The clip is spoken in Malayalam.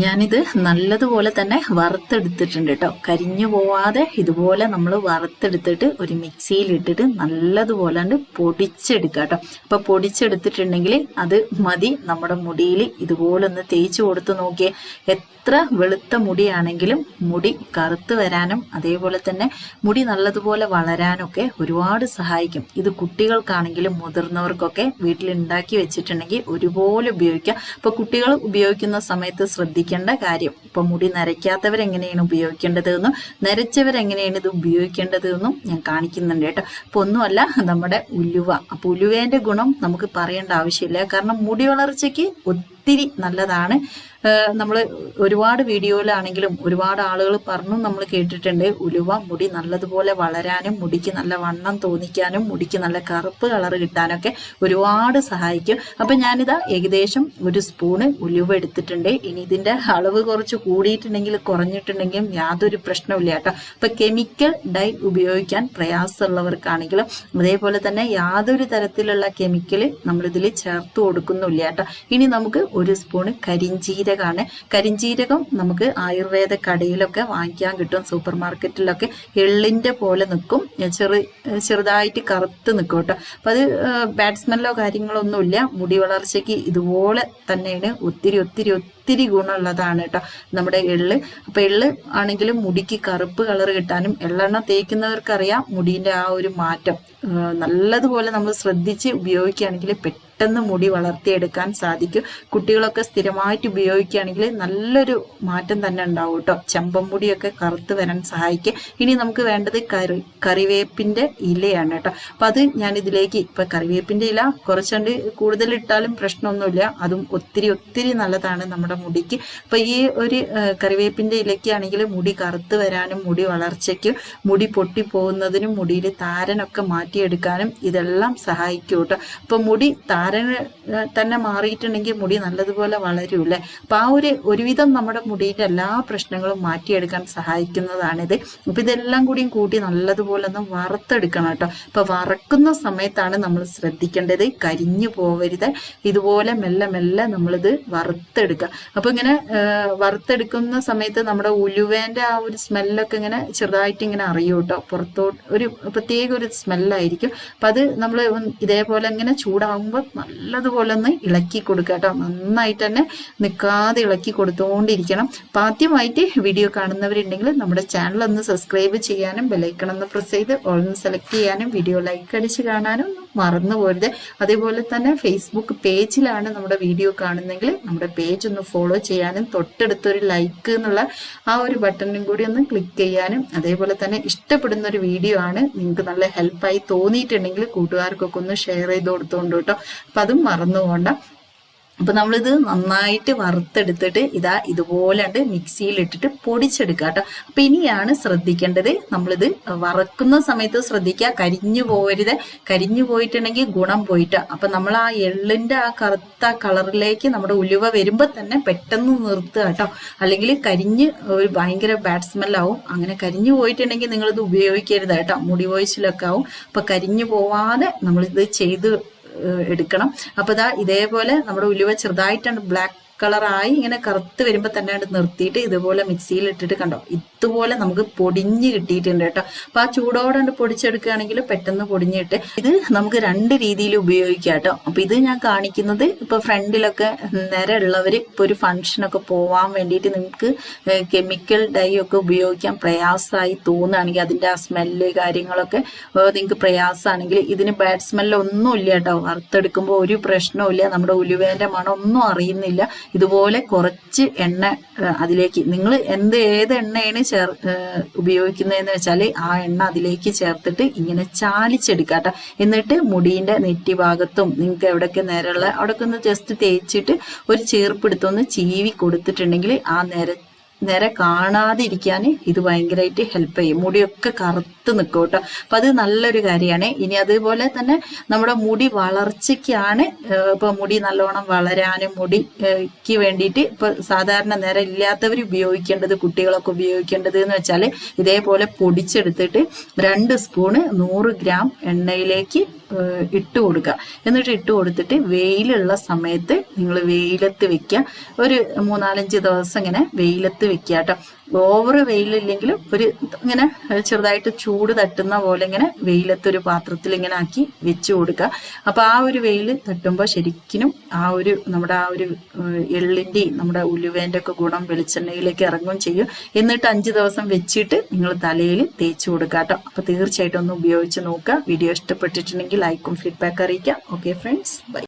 ഞാനിത് നല്ലതുപോലെ തന്നെ വറുത്തെടുത്തിട്ടുണ്ട് കേട്ടോ. കരിഞ്ഞു പോവാതെ ഇതുപോലെ നമ്മൾ വറുത്തെടുത്തിട്ട് ഒരു മിക്സിയിൽ ഇട്ടിട്ട് നല്ലതുപോലെ പൊടിച്ചെടുക്കുക കേട്ടോ. അപ്പൊ പൊടിച്ചെടുത്തിട്ടുണ്ടെങ്കിൽ അത് മതി. നമ്മുടെ മുടിയിൽ ഇതുപോലെ ഒന്ന് തേച്ച് കൊടുത്ത് നോക്കിയേ. എത്ര വെളുത്ത മുടിയാണെങ്കിലും മുടി കറുത്ത് വരാനും അതേപോലെ തന്നെ മുടി നല്ലതുപോലെ വളരാനൊക്കെ ഒരുപാട് സഹായിക്കും. ഇത് കുട്ടികൾക്കാണെങ്കിലും മുതിർന്നവർക്കൊക്കെ വീട്ടിൽ ഉണ്ടാക്കി വെച്ചിട്ടുണ്ടെങ്കിൽ ഒരുപോലെ ഉപയോഗിക്കാം. അപ്പൊ കുട്ടികൾ ഉപയോഗിക്കുന്ന സമയത്ത് ശ്രദ്ധിക്കേണ്ട കാര്യം. ഇപ്പൊ മുടി നരയ്ക്കാത്തവരെങ്ങനെയാണ് ഉപയോഗിക്കേണ്ടതെന്നും നരച്ചവരെങ്ങനെയാണ് ഇത് ഉപയോഗിക്കേണ്ടതെന്നും ഞാൻ കാണിക്കുന്നുണ്ട് കേട്ടോ. അപ്പൊ ഒന്നുമല്ല നമ്മുടെ ഉലുവ. അപ്പൊ ഉലുവേന്റെ ഗുണം നമുക്ക് പറയേണ്ട ആവശ്യമില്ല. കാരണം മുടി വളർച്ചയ്ക്ക് ഒത്തിരി നല്ലതാണ്. നമ്മൾ ഒരുപാട് വീഡിയോയിലാണെങ്കിലും ഒരുപാട് ആളുകൾ പറഞ്ഞു നമ്മൾ കേട്ടിട്ടുണ്ട്. ഉലുവ മുടി നല്ലതുപോലെ വളരാനും മുടിക്ക് നല്ല വണ്ണം തോന്നിക്കാനും മുടിക്ക് നല്ല കറുപ്പ് കളർ കിട്ടാനൊക്കെ ഒരുപാട് സഹായിക്കും. അപ്പം ഞാനിതാ ഏകദേശം ഒരു സ്പൂണ് ഉലുവ എടുത്തിട്ടുണ്ട്. ഇനി ഇതിന്റെ അളവ് കുറച്ച് കൂടിയിട്ടുണ്ടെങ്കിൽ കുറഞ്ഞിട്ടുണ്ടെങ്കിലും യാതൊരു പ്രശ്നമില്ല കേട്ടോ. അപ്പം കെമിക്കൽ ഡൈ ഉപയോഗിക്കാൻ പ്രയാസമുള്ളവർക്കാണെങ്കിലും അതേപോലെ തന്നെ യാതൊരു തരത്തിലുള്ള കെമിക്കൽ നമ്മളിതിൽ ചേർത്ത് കൊടുക്കുന്നില്ല കേട്ടോ. ഇനി നമുക്ക് ഒരു സ്പൂണ് കരിഞ്ചീരകമാണ്. കരിഞ്ചീരകം നമുക്ക് ആയുർവേദ കടയിലൊക്കെ വാങ്ങിക്കാൻ കിട്ടും. സൂപ്പർ മാർക്കറ്റിലൊക്കെ എള്ളിന്റെ പോലെ നിൽക്കും. ചെറു ചെറുതായിട്ട് കറുത്ത് നിൽക്കും കേട്ടോ. അപ്പം അത് ബാഡ് സ്മെല്ലോ കാര്യങ്ങളോ ഒന്നുമില്ല മുടി വളർച്ചയ്ക്ക് ഇതുപോലെ തന്നെയാണ്. ഒത്തിരി ഒത്തിരി ഒത്തിരി ഗുണമുള്ളതാണ് കേട്ടോ നമ്മുടെ എള്ള്. അപ്പം എള്ള് ആണെങ്കിലും മുടിക്ക് കറുപ്പ് കളർ കിട്ടാനും എള്ളെണ്ണ തേക്കുന്നവർക്കറിയാം മുടീന്റെ ആ ഒരു മാറ്റം. നല്ലതുപോലെ നമ്മൾ ശ്രദ്ധിച്ച് ഉപയോഗിക്കുകയാണെങ്കിൽ പെട്ടെന്ന് മുടി വളർത്തിയെടുക്കാൻ സാധിക്കും. കുട്ടികളൊക്കെ സ്ഥിരമായിട്ട് ഉപയോഗിക്കുകയാണെങ്കിൽ നല്ലൊരു മാറ്റം തന്നെ ഉണ്ടാവും കേട്ടോ. ചെമ്പം മുടിയൊക്കെ കറുത്ത് വരാൻ സഹായിക്കും. ഇനി നമുക്ക് വേണ്ടത് കറി കറിവേപ്പിന്റെ ഇലയാണ് കേട്ടോ. അപ്പം അത് ഞാൻ ഇതിലേക്ക് ഇപ്പൊ കറിവേപ്പിന്റെ ഇല കുറച്ചുകൊണ്ട് കൂടുതൽ ഇട്ടാലും പ്രശ്നമൊന്നുമില്ല. അതും ഒത്തിരി ഒത്തിരി നല്ലതാണ് നമ്മുടെ മുടിക്ക്. അപ്പം ഈ ഒരു കറിവേപ്പിന്റെ ഇലയ്ക്കാണെങ്കിൽ മുടി കറുത്ത് വരാനും മുടി വളർച്ചയ്ക്കും മുടി പൊട്ടിപ്പോകുന്നതിനും മുടിയിൽ താരനൊക്കെ മാറ്റിയെടുക്കാനും ഇതെല്ലാം സഹായിക്കും കേട്ടോ. അപ്പം മുടി താരൻ തന്നെ മാറിയിട്ടുണ്ടെങ്കിൽ മുടി നല്ലതുപോലെ വളരൂല്ലേ? അപ്പം ആ ഒരു ഒരുവിധം നമ്മുടെ മുടിയുടെ എല്ലാ പ്രശ്നങ്ങളും മാറ്റിയെടുക്കാൻ സഹായിക്കുന്നതാണിത്. അപ്പം ഇതെല്ലാം കൂടിയും കൂട്ടി നല്ലതുപോലെ ഒന്ന് വറുത്തെടുക്കണം കേട്ടോ. അപ്പം വറക്കുന്ന സമയത്താണ് നമ്മൾ ശ്രദ്ധിക്കേണ്ടത് കരിഞ്ഞു പോവരുത്. ഇതുപോലെ മെല്ലെ മെല്ലെ നമ്മളിത് വറുത്തെടുക്കുക. അപ്പം ഇങ്ങനെ വറുത്തെടുക്കുന്ന സമയത്ത് നമ്മുടെ ഉലുവേന്റെ ആ ഒരു സ്മെല്ലൊക്കെ ഇങ്ങനെ ചെറുതായിട്ട് ഇങ്ങനെ അറിയൂ കേട്ടോ. പുറത്തോട്ട് ഒരു പ്രത്യേക ഒരു സ്മെല്ലായിരിക്കും. അപ്പം അത് നമ്മൾ ഇതേപോലെ ഇങ്ങനെ ചൂടാകുമ്പോൾ നല്ലതുപോലെ ഒന്ന് ഇളക്കി കൊടുക്കുക കേട്ടോ. നന്നായിട്ട് തന്നെ നിൽക്കാതെ ഇളക്കി കൊടുത്തുകൊണ്ടിരിക്കണം അപ്പം ആദ്യമായിട്ട് വീഡിയോ കാണുന്നവരുണ്ടെങ്കിൽ നമ്മുടെ ചാനൽ ഒന്ന് സബ്സ്ക്രൈബ് ചെയ്യാനും ബെലൈക്കൺ ഒന്ന് പ്രസ് ചെയ്ത് ഓൾന്ന് സെലക്ട് ചെയ്യാനും വീഡിയോ ലൈക്ക് അടിച്ച് കാണാനും മറന്നു പോരുത്. അതേപോലെ തന്നെ ഫേസ്ബുക്ക് പേജിലാണ് നമ്മുടെ വീഡിയോ കാണുന്നെങ്കിൽ നമ്മുടെ പേജ് ഒന്ന് ഫോളോ ചെയ്യാനും തൊട്ടടുത്തൊരു ലൈക്ക് എന്നുള്ള ആ ഒരു ബട്ടണും കൂടി ഒന്ന് ക്ലിക്ക് ചെയ്യാനും അതേപോലെ തന്നെ ഇഷ്ടപ്പെടുന്ന ഒരു വീഡിയോ ആണ്. നിങ്ങൾക്ക് നല്ല ഹെൽപ്പായി തോന്നിയിട്ടുണ്ടെങ്കിൽ കൂട്ടുകാർക്കൊക്കെ ഒന്ന് ഷെയർ ചെയ്ത് കൊടുത്തോണ്ട് കേട്ടോ. അപ്പം അതും മറന്നു പോകണ്ട അപ്പൊ നമ്മളിത് നന്നായിട്ട് വറുത്തെടുത്തിട്ട് ഇതാ ഇതുപോലെ ഉണ്ട് മിക്സിയിൽ ഇട്ടിട്ട് പൊടിച്ചെടുക്കുക കേട്ടോ അപ്പൊ ഇനിയാണ് ശ്രദ്ധിക്കേണ്ടത് നമ്മളിത് വറക്കുന്ന സമയത്ത് ശ്രദ്ധിക്കുക കരിഞ്ഞു പോകരുത് കരിഞ്ഞു പോയിട്ടുണ്ടെങ്കിൽ ഗുണം പോയിട്ട്. അപ്പൊ നമ്മൾ ആ എള്ളിന്റെ ആ കറുത്ത കളറിലേക്ക് നമ്മുടെ ഉലുവ വരുമ്പോൾ തന്നെ പെട്ടെന്ന് നിർത്തുക കേട്ടോ അല്ലെങ്കിൽ കരിഞ്ഞ് ഒരു ഭയങ്കര ബാഡ് സ്മെല്ലാവും. അങ്ങനെ കരിഞ്ഞു പോയിട്ടുണ്ടെങ്കിൽ നിങ്ങളിത് ഉപയോഗിക്കരുത് കേട്ടോ മുടി വോയിസിലൊക്കെ ആവും. അപ്പൊ കരിഞ്ഞു പോവാതെ നമ്മളിത് ചെയ്ത് എടുക്കണം. അപ്പോൾ ഇതാ ഇതേപോലെ നമ്മുടെ ഉലുവ ചെറുതായിട്ടാണ് ബ്ലാക്ക് കളറായി ഇങ്ങനെ കറുത്ത് വരുമ്പോൾ തന്നെ നിർത്തിയിട്ട് ഇതുപോലെ മിക്സിയിൽ ഇട്ടിട്ട് കണ്ടോ? ഇതുപോലെ നമുക്ക് പൊടിഞ്ഞ് കിട്ടിയിട്ടുണ്ട് കേട്ടോ. അപ്പൊ ആ ചൂടോടെ പൊടിച്ചെടുക്കുകയാണെങ്കിൽ പെട്ടെന്ന് പൊടിഞ്ഞിട്ട് ഇത് നമുക്ക് രണ്ട് രീതിയിൽ ഉപയോഗിക്കാം കേട്ടോ. അപ്പൊ ഇത് ഞാൻ കാണിക്കുന്നത് ഇപ്പൊ ഫ്രണ്ടിലൊക്കെ നേരെ ഉള്ളവർ ഇപ്പൊ ഒരു ഫംഗ്ഷനൊക്കെ പോവാൻ വേണ്ടിയിട്ട് നിങ്ങൾക്ക് കെമിക്കൽ ഡൈ ഒക്കെ ഉപയോഗിക്കാൻ പ്രയാസമായി തോന്നുകയാണെങ്കിൽ അതിന്റെ ആ സ്മെല്ല് കാര്യങ്ങളൊക്കെ നിങ്ങൾക്ക് പ്രയാസമാണെങ്കിൽ ഇതിന് ബാഡ് സ്മെല്ലൊന്നും ഇല്ല കേട്ടോ. വറുത്തെടുക്കുമ്പോൾ ഒരു പ്രശ്നവും ഇല്ല നമ്മുടെ ഉലുവേന്റെ മണം ഒന്നും അറിയുന്നില്ല. ഇതുപോലെ കുറച്ച് എണ്ണ അതിലേക്ക് നിങ്ങൾ എന്ത് ഏത് എണ്ണയാണ് ചേർ ഉപയോഗിക്കുന്നതെന്ന് വെച്ചാൽ ആ എണ്ണ അതിലേക്ക് ചേർത്തിട്ട് ഇങ്ങനെ ചാലിച്ചെടുക്കാട്ടോ എന്നിട്ട് മുടീന്റെ നെറ്റി ഭാഗത്തും നിങ്ങൾക്ക് എവിടെയൊക്കെ നേരമുള്ള അവിടെയൊക്കെ ഒന്ന് ജസ്റ്റ് തേച്ചിട്ട് ഒരു ചേർപ്പെടുത്തൊന്ന് ചീവി കൊടുത്തിട്ടുണ്ടെങ്കിൽ ആ നേര നേരെ കാണാതിരിക്കാൻ ഇത് ഭയങ്കരമായിട്ട് ഹെൽപ്പ് ചെയ്യും. മുടിയൊക്കെ കറുത്ത് നിൽക്കും കേട്ടോ. അപ്പം അത് നല്ലൊരു കാര്യമാണ്. ഇനി അതുപോലെ തന്നെ നമ്മുടെ മുടി വളർച്ചയ്ക്കാണ് ഇപ്പോൾ മുടി നല്ലോണം വളരാനും മുടിക്ക് വേണ്ടിയിട്ട് ഇപ്പോൾ സാധാരണ നേരെ ഇല്ലാത്തവർ ഉപയോഗിക്കേണ്ടത് കുട്ടികളൊക്കെ ഉപയോഗിക്കേണ്ടത് എന്ന് വെച്ചാൽ ഇതേപോലെ പൊടിച്ചെടുത്തിട്ട് രണ്ട് സ്പൂണ് നൂറ് ഗ്രാം എണ്ണയിലേക്ക് ഇട്ട് കൊടുക്കുക. എന്നിട്ട് ഇട്ട് കൊടുത്തിട്ട് വെയിലുള്ള സമയത്ത് നിങ്ങൾ വെയിലത്ത് വെക്കുക. ഒരു മൂന്നാലഞ്ച് ദിവസം ഇങ്ങനെ വെയിലത്ത് വെക്കുക കേട്ടോ. ഓവർ വെയിലില്ലെങ്കിലും ഒരു ഇങ്ങനെ ചെറുതായിട്ട് ചൂട് തട്ടുന്ന പോലെ ഇങ്ങനെ വെയിലത്ത് ഒരു പാത്രത്തിൽ ഇങ്ങനെ ആക്കി വെച്ച് കൊടുക്കുക. അപ്പോൾ ആ ഒരു വെയിൽ തട്ടുമ്പോൾ ശരിക്കും ആ ഒരു നമ്മുടെ ആ ഒരു എള്ളിന്റെയും നമ്മുടെ ഉലുവേന്റെ ഒക്കെ ഗുണം വെളിച്ചെണ്ണയിലേക്ക് ഇറങ്ങും ചെയ്യും. എന്നിട്ട് അഞ്ച് ദിവസം വെച്ചിട്ട് നിങ്ങൾ തലയിൽ തേച്ച് കൊടുക്കുക കേട്ടോ. അപ്പോൾ തീർച്ചയായിട്ടും ഒന്ന് ഉപയോഗിച്ച് നോക്കുക. വീഡിയോ ഇഷ്ടപ്പെട്ടിട്ടുണ്ടെങ്കിൽ ലൈക്കും ഫീഡ്ബാക്ക് അറിയിക്കാം. Okay friends bye